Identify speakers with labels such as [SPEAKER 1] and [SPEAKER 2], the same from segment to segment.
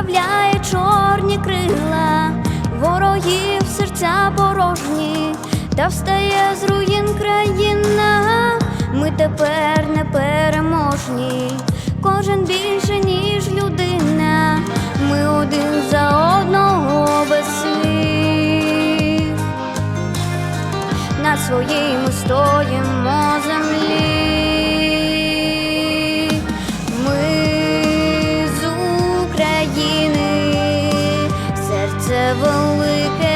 [SPEAKER 1] розправляє чорні крила, ворогів серця порожні, та встає з руїн країна. Ми тепер не переможні, кожен більше, ніж людина. Ми один за одного без слів. На своїй ми стоїмо землі. Велике,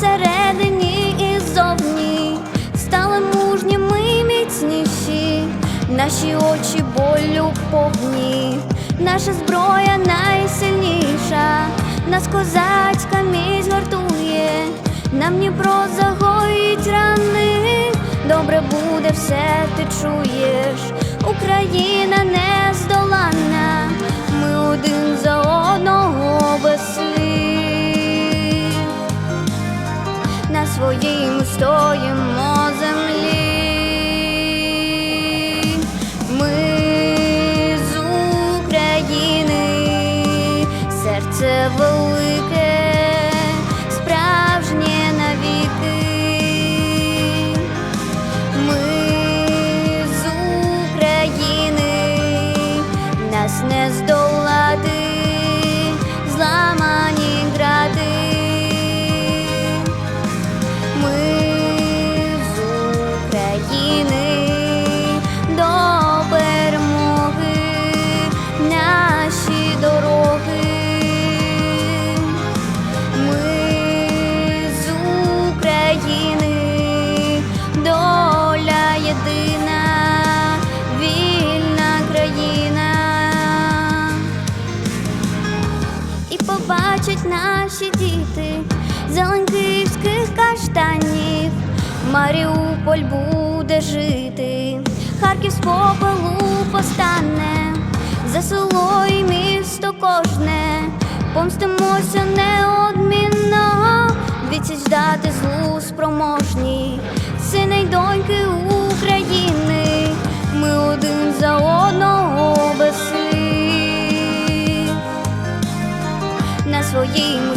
[SPEAKER 1] Усередині і зовні стали мужніми і міцніші, наші очі болю повні, наша зброя найсильніша, нас козацька міць гартує, нам Дніпро загоїть рани, добре буде все, ти чуєш, Україна на своїм стоїмо землі. Ми з України, серце велике, побачать наші діти зелень київських каштанів. Маріуполь буде жити, Харків з попелу постане, за село і місто кожне, помстимося неодмінно, відсіч дати злу спроможні. being